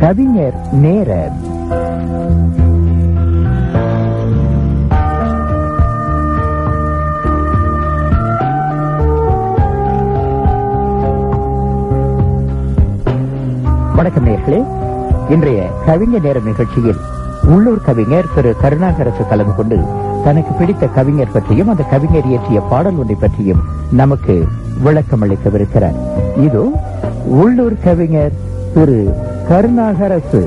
கவிஞர் நேரர். வணக்கம் நேர்களே. இன்றைய கவிஞர் நேர நிகழ்ச்சியில் உள்ளூர் கவிஞர் திரு. கருணாகரசு கலந்து கொண்டு தனக்கு பிடித்த கவிஞர் பற்றியும் அந்த கவிஞர் இயற்றிய பாடல் ஒன்றை பற்றியும் நமக்கு விளக்கம் அளிக்கவிருக்கிறார் இது உள்ளூர் கவிஞர் திரு. கருணாகரசு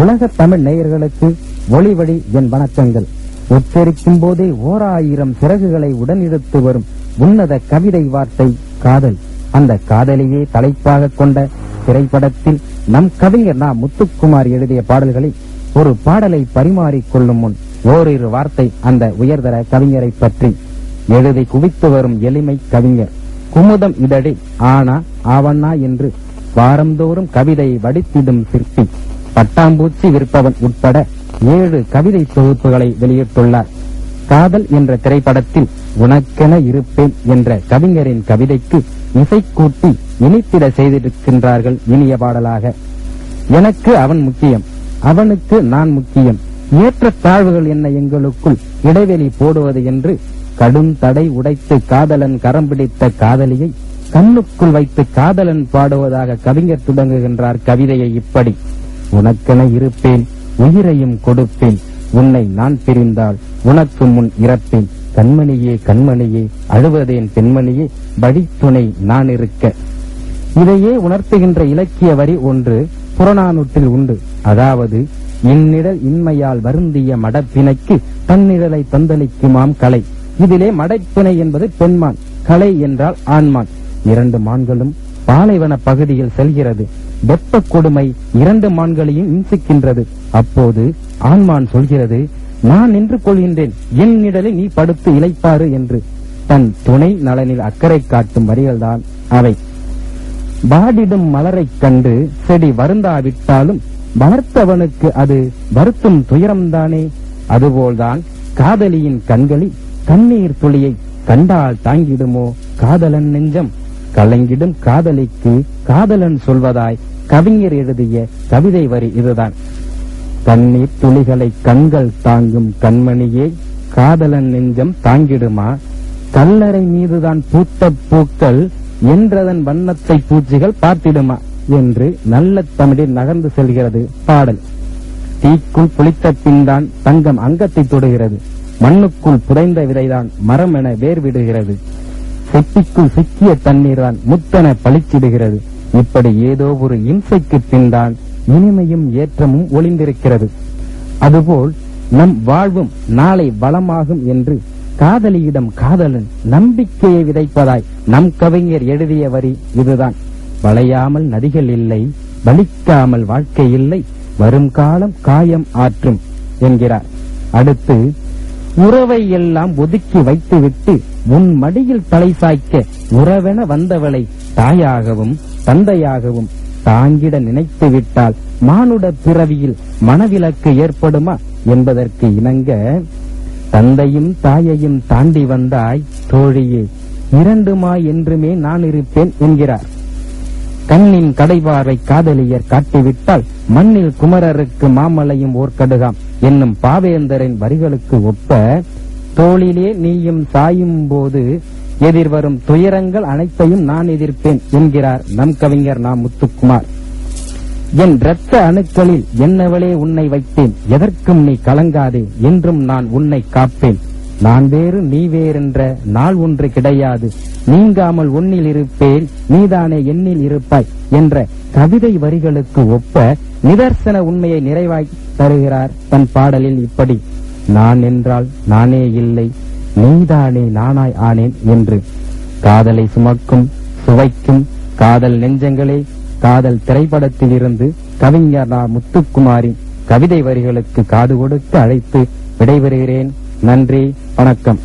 உலக தமிழ் நேயர்களுக்கு ஒளிவழி என் வணக்கங்கள். உச்சரிக்கும் போதே ஓர் ஆயிரம் சிறகுகளை உடனெடுத்து வரும் உன்னத கவிதை வார்த்தை காதல். அந்த காதலையே தலைப்பாக கொண்ட திரைப்படத்தில் நம் கவிஞர் நா. முத்துக்குமார் எழுதிய பாடல்களில் ஒரு பாடலை பரிமாறிக் கொள்ளும் முன் ஓரிரு வார்த்தை அந்த உயர்தர கவிஞரை பற்றி. எழுதி குவித்து வரும் எளிமை கவிஞர். குமுதம் இதழி ஆனா ஆவண்ணா என்று வாரந்தோறும் கவிதை வடித்திடும் சிற்பி. பட்டாம்பூச்சி விற்பவன் உட்பட ஏழு கவிதை தொகுப்புகளை வெளியிட்டுள்ளார். காதல் என்ற திரைப்படத்தில் உனக்கென இருப்பேன் என்ற கவிஞரின் கவிதைக்கு இசை கூட்டி இனித்திட செய்திருக்கின்றார்கள் இனிய பாடலாக. எனக்கு அவன் முக்கியம் அவனுக்கு நான் முக்கியம். ஏற்ற தாழ்வுகள் என்ன எங்களுக்குள் இடைவெளி போடுவது என்று கடும் தடை உடைத்து காதலன் கரம் பிடித்த காதலியை கண்ணுக்குள் வைத்து காதலன் பாடுவதாக கவிஞர் தொடங்குகின்றார் கவிதையை இப்படி. உனக்கென இருப்பேன் உயிரையும் கொடுப்பேன் உன்னை நான் பிரிந்தால் உனக்கு முன் இறப்பேன். கண்மணியே கண்மணியே அழுவதேன் பெண்மணியே வழித்துணை நான் இருக்க. இதையே உணர்த்துகின்ற இலக்கிய வரி ஒன்று புறநானூற்றில் உண்டு. அதாவது இந்நிழல் இன்மையால் வருந்திய மடப்பினைக்கு தன்னிழலை தந்தளிக்குமாம் கலை. இதிலே மடைப்பிணை என்பது பெண்மான் கலை என்றால் ஆண்மான். இரண்டு மான்களும் பாலைவன பகுதியில் செல்கிறது. வெப்ப கொடுமை இரண்டு மான்களையும் இம்சிக்கின்றது. அப்போது ஆண்மான் சொல்கிறது நான் நின்று கொள்கின்றேன். என் நிழலை நீ படுத்து இழைப்பாரு என்று. தன் துணை நலனில் அக்கறை காட்டும் வரிகள்தான் அவை. வாடிடும் மலரைக் கண்டு செடி வருந்தாவிட்டாலும் வளர்த்தவனுக்கு அது வருத்தும் துயரம்தானே? அதுபோல்தான் காதலியின் கண்களில் கண்ணீர் துளியை கண்டால் தாங்கிடுமோ காதலன் நெஞ்சம்? கலங்கிடும் காதலிக்கு காதலன் சொல்வதாய் கவிஞர் எழுதிய கவிதை வரி இதுதான். கண்ணீர் துளிகளை கண்கள் தாங்கும் கண்மணியே காதலன் நெஞ்சம் தாங்கிடுமா? கல்லறை மீதுதான் பூத்த பூக்கள் என்றதன் வண்ணத்தை பூச்சிகள் பார்த்திடுமா? என்று நல்ல தமிழில் நகர்ந்து செல்கிறது பாடல். தீக்குள் புளித்த பின்தான் தங்கம் அங்கத்தை தொடுகிறது. மண்ணுக்குள் புதைந்த விதைதான் மரம் என வேர் செட்டிக்குள் சிக்கிய தண்ணீர் தான் முத்தென பளிச்சிடுகிறது இப்படி ஏதோ ஒரு இம்சைக்கு பின்தான் இனிமையும் ஏற்றமும் ஒளிந்திருக்கிறது. அதுபோல் நம் வாழ்வும் நாளை வளமாகும் என்று காதலியிடம் காதலன் நம்பிக்கையை விதைப்பதாய் நம் கவிஞர் எழுதிய வரி இதுதான். வளையாமல் நதிகள் இல்லை வலிக்காமல் வாழ்க்கை இல்லை வரும் காலம் காயம் ஆற்றும் என்கிறார். அடுத்து உறவை எல்லாம் ஒதுக்கி வைத்துவிட்டு உன் மடியில் தலை சாய்க்க உறவென வந்தவளை தாயாகவும் தந்தையாகவும் தாங்கிட நினைத்து விட்டால் மானுட பிறவியில் மனவிலக்கு ஏற்படுமா என்பதற்கு இணங்க தந்தையும் தாயையும் தாண்டி வந்தாய் தோழியே இரண்டுமா என்றுமே நான் இருப்பேன் என்கிறார். கண்ணின் கடைவாரை காதலியர் காட்டிவிட்டால் மண்ணில் குமரருக்கு மாமலையும் ஓர்கடுகாம் என்னும் பாவேந்தரின் வரிகளுக்கு ஒப்ப தோளிலே நீயும் சாயும் போது எதிர்வரும் துயரங்கள் அனைத்தையும் நான் எதிர்ப்பேன் என்கிறார் நம் கவிஞர் நாம் முத்துக்குமார். என் இரத்த அணுக்களில் என்னவளே உன்னை வைத்தேன் எதற்கும் நீ கலங்காதே என்றும் நான் உன்னை காப்பேன். நான் வேறு நீ வேறென்ற நாள் ஒன்று கிடையாது நீங்காமல் உன்னில் இருப்பேன் நீதானே எண்ணில் இருப்பாய் என்ற கவிதை வரிகளுக்கு ஒப்ப நிதர்சன உண்மையை நிறைவாய் தருகிறார் தன் பாடலில் இப்படி. நான் என்றால் நானே இல்லை நீதானே நானாய் ஆனேன் என்று. காதலை சுமக்கும் சுவைக்கும் காதல் நெஞ்சங்களே காதல் திரைப்படத்தில் இருந்து கவிஞர் நா முத்துக்குமாரின் கவிதை வரிகளுக்கு காது கொடுத்து அழைத்து விடைபெறுகிறேன். நன்றி வணக்கம்.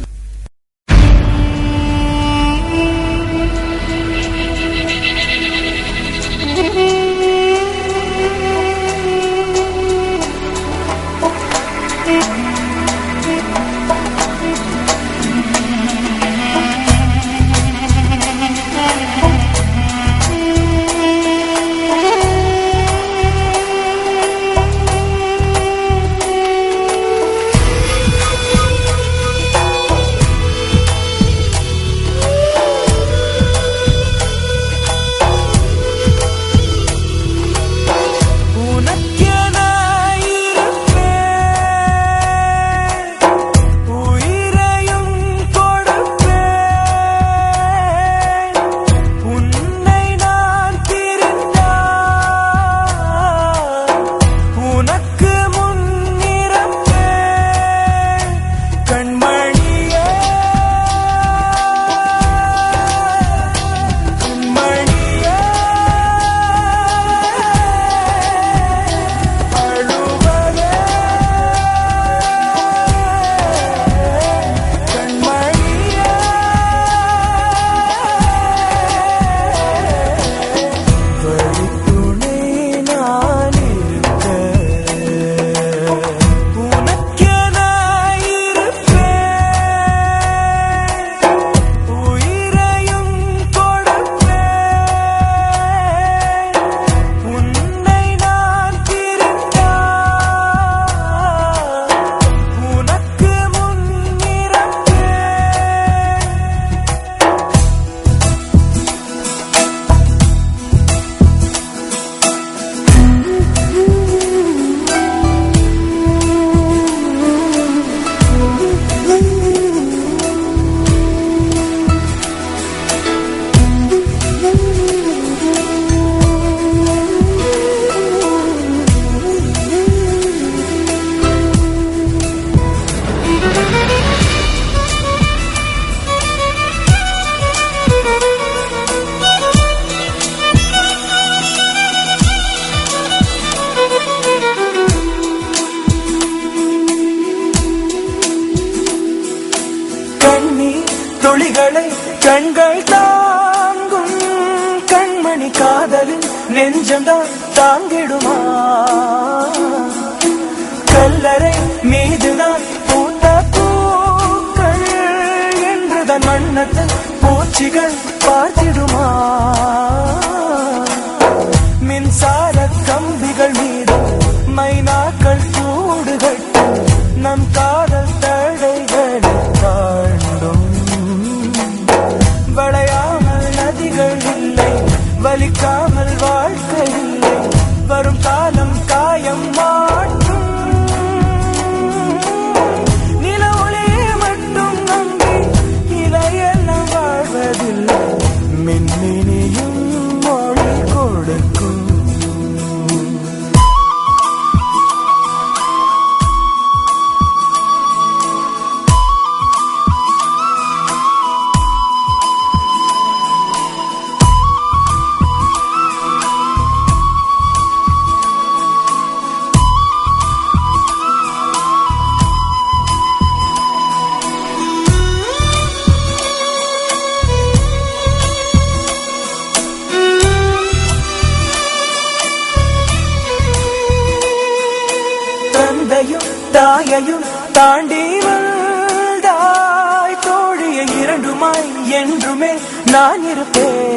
கண்களை கண்கள் தாங்கும் கண்மணி காதலின் நெஞ்சம்தான் தாங்கிடுமா? கல்லறை மீதுதான் பூத்த பூக்கள் என்றுதான் மன்னத்தில் பூச்சிகள் பார்த்திடுமா? தாயையும் தாண்டி வந்தாய். தோழியை இரண்டுமாய் என்றுமே நான் இருப்பேன்.